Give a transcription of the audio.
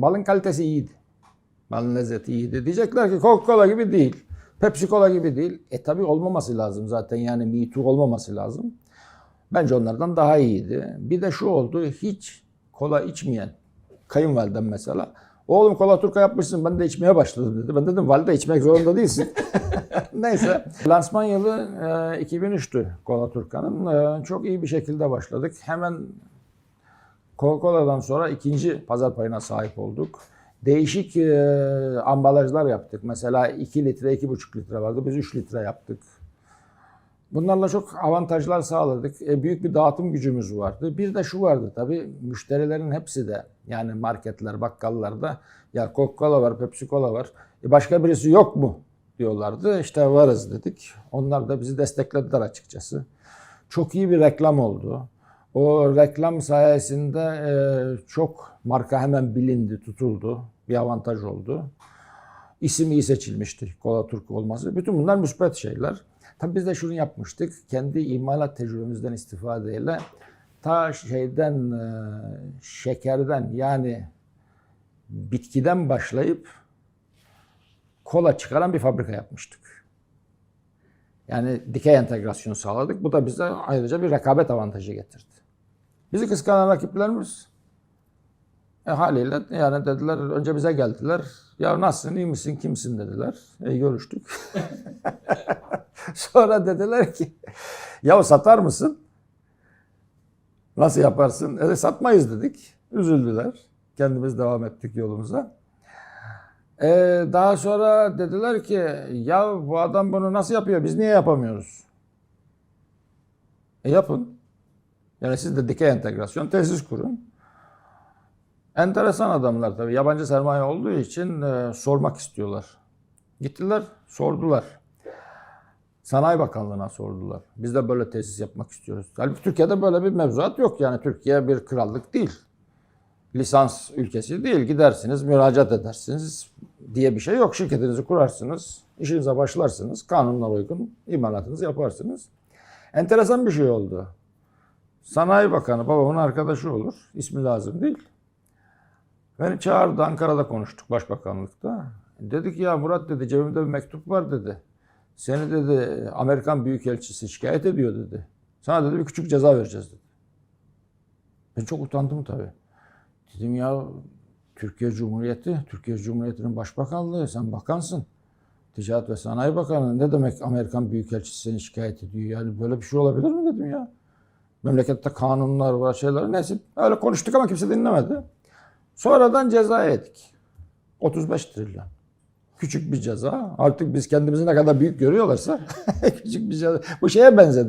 Malın kalitesi iyiydi. Malın lezzeti iyiydi. Diyecekler ki Coca-Cola gibi değil. Pepsi Cola gibi değil. E tabi olmaması lazım zaten yani Me Too olmaması lazım. Bence onlardan daha iyiydi. Bir de şu oldu hiç kola içmeyen kayınvalidem mesela. Oğlum kola turka yapmışsın ben de içmeye başladım dedi. Ben dedim valide içmek zorunda değilsin. Neyse. Lansman yılı e, 2003'tü kola turkanın. E, çok iyi bir şekilde başladık. Hemen Coca-Cola'dan sonra ikinci pazar payına sahip olduk. Değişik e, ambalajlar yaptık. Mesela 2 litre, 2,5 litre vardı. Biz 3 litre yaptık. Bunlarla çok avantajlar sağladık. E, büyük bir dağıtım gücümüz vardı. Bir de şu vardı tabii müşterilerin hepsi de yani marketler, bakkallarda ya Coca-Cola var, Pepsi Cola var. E, başka birisi yok mu diyorlardı. İşte varız dedik. Onlar da bizi desteklediler açıkçası. Çok iyi bir reklam oldu. O reklam sayesinde e, çok marka hemen bilindi, tutuldu. Bir avantaj oldu. İsim iyi seçilmişti Kola Türk olması. Bütün bunlar müspet şeyler. Tabii biz de şunu yapmıştık. Kendi imalat tecrübemizden istifadeyle ta şeyden e, şekerden yani bitkiden başlayıp kola çıkaran bir fabrika yapmıştık. Yani dikey entegrasyon sağladık. Bu da bize ayrıca bir rekabet avantajı getirdi. Bizi kıskanan rakiplerimiz e, haliyle yani dediler önce bize geldiler. Ya nasılsın, iyi misin, kimsin dediler. E, görüştük. Sonra dediler ki ya satar mısın? Nasıl yaparsın? E, satmayız dedik. Üzüldüler. Kendimiz devam ettik yolumuza. E, daha sonra dediler ki ya bu adam bunu nasıl yapıyor? Biz niye yapamıyoruz? E yapın. Yani siz de dikey entegrasyon tesis kurun. Enteresan adamlar tabii. Yabancı sermaye olduğu için e, sormak istiyorlar. Gittiler, sordular. Sanayi Bakanlığı'na sordular. Biz de böyle tesis yapmak istiyoruz. Halbuki Türkiye'de böyle bir mevzuat yok. Yani Türkiye bir krallık değil. Lisans ülkesi değil. Gidersiniz, müracaat edersiniz diye bir şey yok. Şirketinizi kurarsınız, işinize başlarsınız, kanunlara uygun imalatınızı yaparsınız. Enteresan bir şey oldu. Sanayi Bakanı babamın arkadaşı olur. İsmi lazım değil. Beni çağırdı Ankara'da konuştuk başbakanlıkta. Dedi ki ya Murat dedi cebimde bir mektup var dedi. Seni dedi Amerikan Büyükelçisi şikayet ediyor dedi. Sana dedi bir küçük ceza vereceğiz dedi. Ben çok utandım tabii. Dedim ya Türkiye Cumhuriyeti, Türkiye Cumhuriyeti'nin başbakanlığı, sen bakansın. Ticaret ve Sanayi Bakanı ne demek Amerikan Büyükelçisi seni şikayet ediyor? Yani böyle bir şey olabilir mi dedim ya. Memlekette kanunlar var, şeyler. Neyse öyle konuştuk ama kimse dinlemedi. Sonradan ceza yedik. 35 trilyon. Küçük bir ceza. Artık biz kendimizi ne kadar büyük görüyorlarsa küçük bir ceza. Bu şeye benzedi.